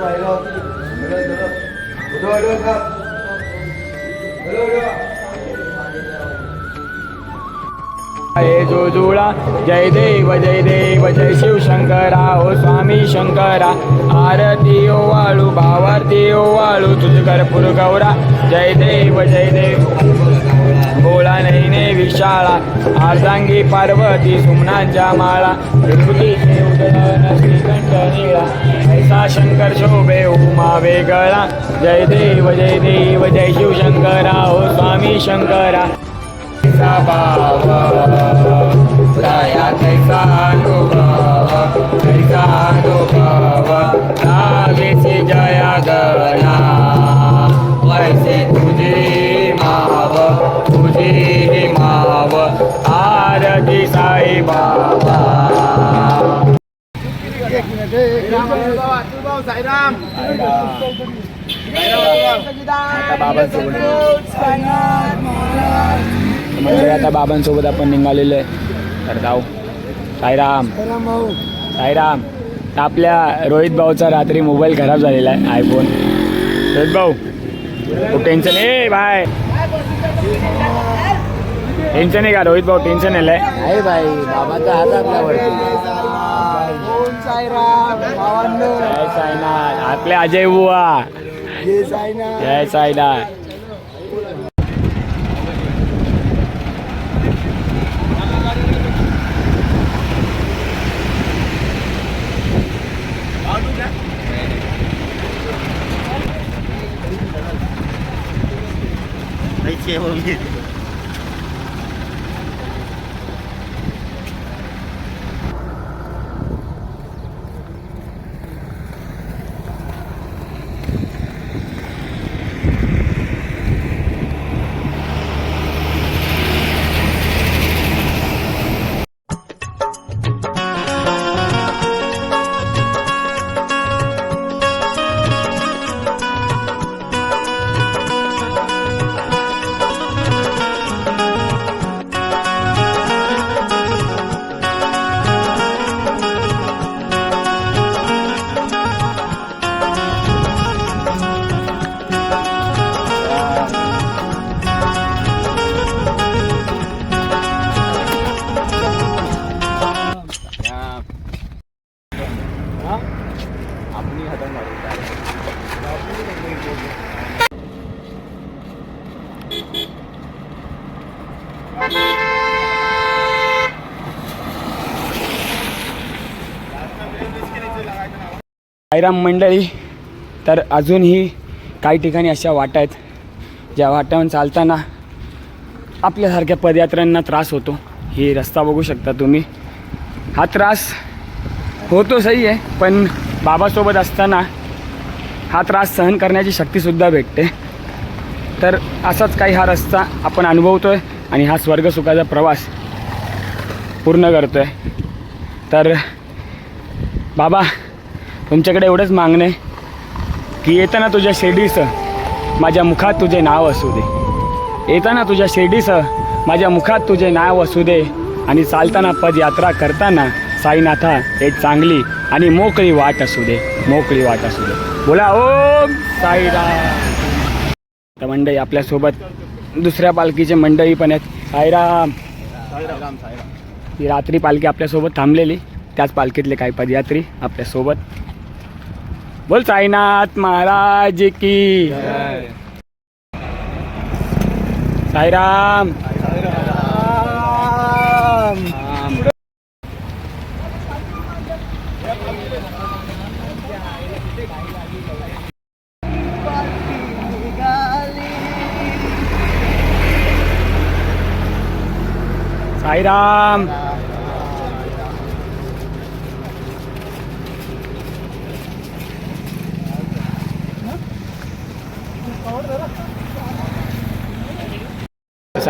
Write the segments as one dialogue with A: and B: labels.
A: 来一个，
B: 来来来来，我出来一个，来来来。
A: जय देव जय देव जय शिव शंकरा ओ स्वामी शंकरा. आरती ओ वाळू भावारती ओ वाळू तुझ गौरा. जय देव जय देव. भोळा नैने विशाळा आर्जांगी पार्वती सुमनांच्या माळा. विभूतीचे श्रीकंठ निळा ऐसा शंकर शोभे उमा वेगळा. जय देव जय देव जय शिव शंकरा ओ स्वामी शंकरा. कैसा भाव दया कैसा अनुभव कैसा अनुभव लावेसे जया गणा वैसे तुझे माव तुझे माव आरती साई बाबा म्हणजे आता बाबांसोबत आपण निघालेलो आहे. तर जाऊ. साईराम. साईराम आपल्या रोहित भाऊचा रात्री मोबाईल खराब झालेला आहे आयफोन रोहित भाऊ खूप टेन्शन ए बाय. टेन्शन आहे का रोहित भाऊ? टेन्शन आलंय
B: आहे बाई बाबाचा हात आपल्यावरती.
A: जय आपले अजय बुवा. जय साईनाथ साईराम मंडळी तर अजूनही काही ठिकाणी अशा वाटा आहेत ज्या वाट्यावर चालताना आपल्यासारख्या पदयात्र्यांना त्रास होतो. ही रस्ता बघू शकता तुम्ही. हा त्रास होतो सही आहे पण बाबासोबत असताना हा त्रास सहन करण्याची शक्तीसुद्धा भेटते. तर असाच काही हा रस्ता आपण अनुभवतो आहे आणि हा स्वर्गसुखाचा प्रवास पूर्ण करतो आहे तर बाबा तुमच्याकडे एवढंच मागणं आहे की येताना तुझ्या शिर्डीसं माझ्या मुखात तुझे नाव असू दे. येताना तुझ्या शिर्डीसं माझ्या मुखात तुझे नाव असू दे आणि चालताना पदयात्रा करताना साईनाथा एक चांगली आणि मोकळी वाट असू दे मोकळी वाट असू दे. बोला ओम साईराम. तर मंडळी आपल्यासोबत दुसऱ्या पालखीचे मंडळी पण आहेत. साईराम. ही रात्री पालखी आपल्यासोबत थांबलेली. त्याच पालखीतले काही पदयात्री आपल्यासोबत. बोल साईनाथ महाराज की. साईराम. साईराम.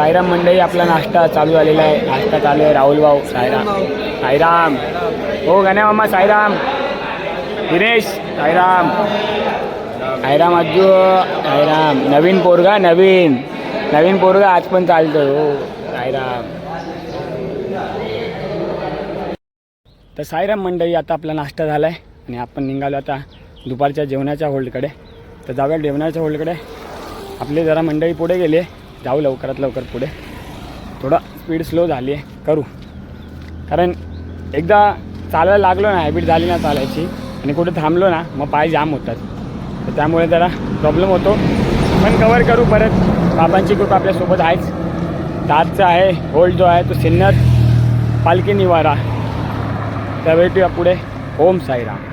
A: साईराम मंडळी आपला नाश्ता चालू झालेला आहे. नाश्ता चालू आहे. राहुल भाऊ साईराम साईराम. हो गण्या मामा साईराम. दिनेश साईराम. साईराम अज्जू साईराम. नवीन पोरगा नवीन. नवीन पोरगा आज पण चालतो हो साईराम. तर साईराम मंडळी आता आपला नाश्ता झाला आहे आणि आपण निघालो आता दुपारच्या जेवणाच्या होल्डकडे तर जाऊया जेवणाच्या होल्डकडे आपली जरा मंडळी पुढे गेले. आहे जाऊ लवकरात लवकर पुढे. थोडा स्पीड स्लो झाली आहे करू. कारण एकदा चालायला लागलो ना हॅबिट झाली ना चालायची आणि कुठे थांबलो ना मग पाय जाम होतात. तर त्यामुळे जरा प्रॉब्लेम होतो. पण कवर करू परत. बाबांची कृपा आपल्यासोबत आहेच. दादचा आहे होल्ड जो आहे तो सिन्नर पालखी निवारा. त्या भेटूया पुढे. ओम साईराम.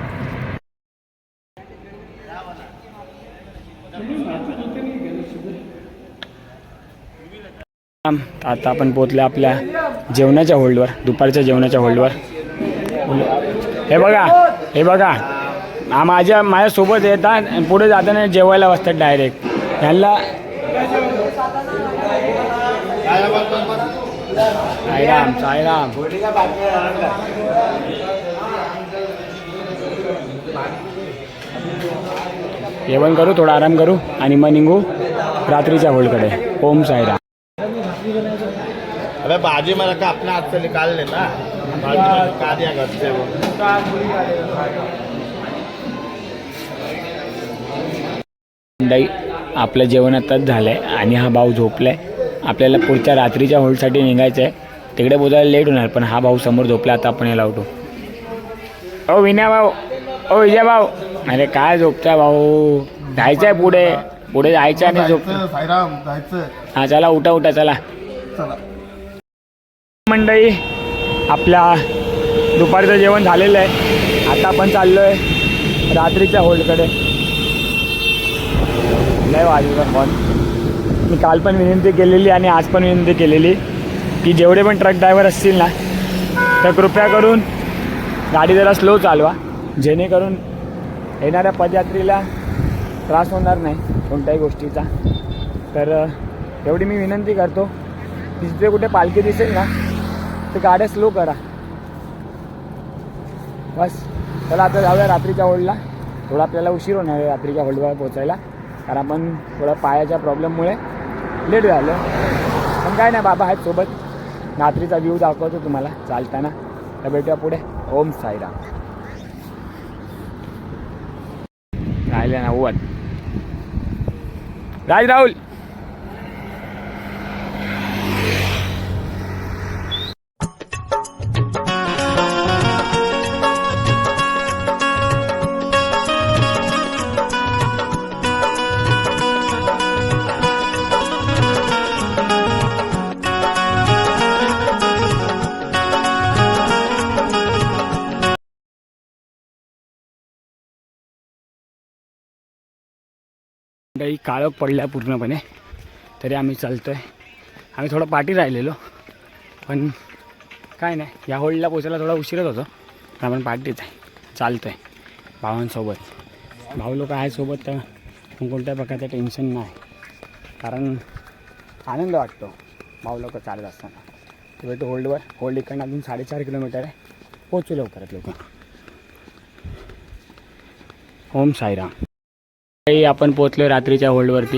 A: आता आपण पोचले आपल्या जेवणाच्या होल्डवर दुपारच्या जेवणाच्या होल्डवर. हे बघा हे बघा. हा माझ्या माझ्यासोबत येतात आणि पुढे जाताना जेवायला बसतात डायरेक्ट ह्यांना साईराम सायराम जेवण करू थोडा आराम करू आणि मग निघू रात्रीच्या होल्डकडे. ओम साईराम.
C: अबे बाजी मेरा का अपने हाथ से निकाल लेना बाजी में निकाल दिया घर से वो
A: मंडई आपलं जेवण आताच झालं आहे आणि हा भाऊ झोपला आहे आपल्याला पुढच्या रात्रीच्या होल्डसाठी निघायचं आहे तिकडे बोलायला लेट होणार पण हा भाऊ समोर झोपला आता आपण याला उठू. ओ विनया भाऊ ओ विजय भाऊ. अरे काय झोपता भाऊ? जायचं आहे पुढे. पुढे जायचं आणि झोप.
C: साईराम जायचं.
A: हा चला उठा उठा चला.
C: चला.
A: मंडई आपल्या दुपारचं जेवण झालेलं आहे. आता आपण चाललो आहे रात्रीच्या होल्डकडे लय वाजवला फोन मी काल पण विनंती केलेली आणि आज पण विनंती केलेली की जेवढे पण ट्रक ड्रायव्हर असतील ना तर कृपया करून गाडी जरा स्लो चालवा. जेणेकरून येणाऱ्या पदयात्रीला त्रास होणार नाही. कोणत्याही गोष्टीचा. तर एवढी मी विनंती करतो की जिथे कुठे पालखी दिसेल ना तर गाड्या स्लो करा. बस. चला आता जाऊया रात्रीच्या होल्डला. थोडा आपल्याला उशीर होणार आहे रात्रीच्या होल्डवर पोचायला कारण आपण थोडं पायाच्या प्रॉब्लेममुळे लेट झालो. पण काय नाही बाबा आहेत सोबत. रात्रीचा व्ह्यू दाखवतो तुम्हाला चालताना. तर भेटूया पुढे. ओम साईराम. राहिले ना રાજ રાહુલ राहुल काही काळोख पूर्णपणे. तरी आम्ही चालतो आहे आम्ही थोडं पाठी राहिलेलो. पण काय नाही या होळीला पोचायला थोडा उशीरच होतो. पण आपण पाठीच आहे. चालतो आहे भावांसोबत. भाऊ लोक आहे सोबत तर कोणत्या प्रकारचं टेन्शन नाही. कारण आनंद वाटतो. भाऊ लोक चालत असताना. तिकडे तो होल्डवर होल्ड इकडनं अजून साडेचार किलोमीटर आहे. पोचू लवकरात लोक ओम साईराम. काही आपण पोचलो रात्रीच्या होल्डवरती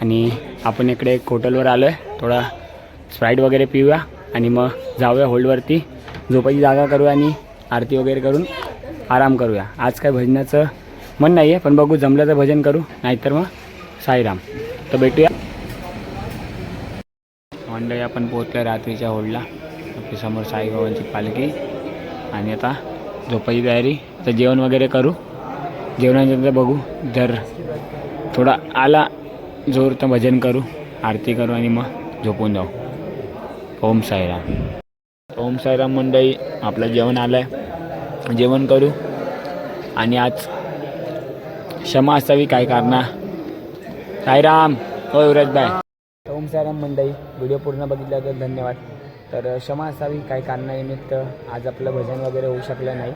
A: आणि आपण इकडे एक हॉटेलवर आलो आहे थोडा स्प्राईट वगैरे पिऊया आणि मग जाऊया होल्डवरती झोपायची जागा करूया आणि आरती वगैरे करून आराम करूया. आज काय भजनाचं मन नाही आहे पण बघू जमलं तर भजन करू. नाहीतर मग साईराम. तर भेटूया. मंडळी आपण पोहोचलो रात्रीच्या होल्डला आपल्यासमोर साईबाबांची पालखी. आणि आता झोपायची तयारी. तर जेवण वगैरे करू. जेवणानंतर बघू. जर थोडा आला जोर तर भजन करू आरती करू आणि मग झोपून जाऊ. ओम साईराम. ओम साईराम मंडळी आपलं जेवण आलं आहे जेवण करू. आणि आज क्षमा असावी काय कारणा? साईराम. हो युवराजबाई ओम साईराम मंडळी व्हिडिओ पूर्ण बघितल्याबद्दल धन्यवाद. तर क्षमा असावी काही कारणानिमित्त आज आपलं भजन वगैरे होऊ शकलं नाही.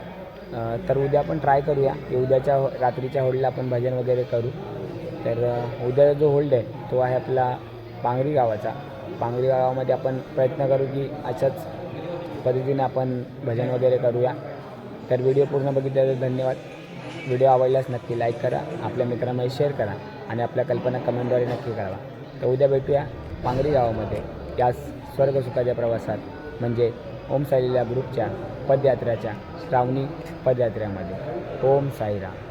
A: तर उद्या आपण ट्राय करूया. की उद्याच्या हो- रात्रीच्या होल्डला आपण भजन वगैरे करू. तर उद्याचा जो होल्ड आहे तो आहे आपला पांगरी गावाचा. पांगरी गावामध्ये आपण प्रयत्न करू की अशाच पद्धतीने आपण भजन वगैरे करूया. तर व्हिडिओ पूर्ण बघितल्याबद्दल धन्यवाद. व्हिडिओ आवडल्यास नक्की लाईक करा आपल्या मित्रांमध्ये शेअर करा आणि आपल्या कल्पना कमेंटद्वारे नक्की कळवा. तर उद्या भेटूया पांगरी गावामध्ये या स्वर्गसुखाच्या प्रवासात. म्हणजे ओम साईलीला ग्रुपच्या पदयात्रेच्या श्रावणी पदयात्रेमध्ये. ओम साईराम.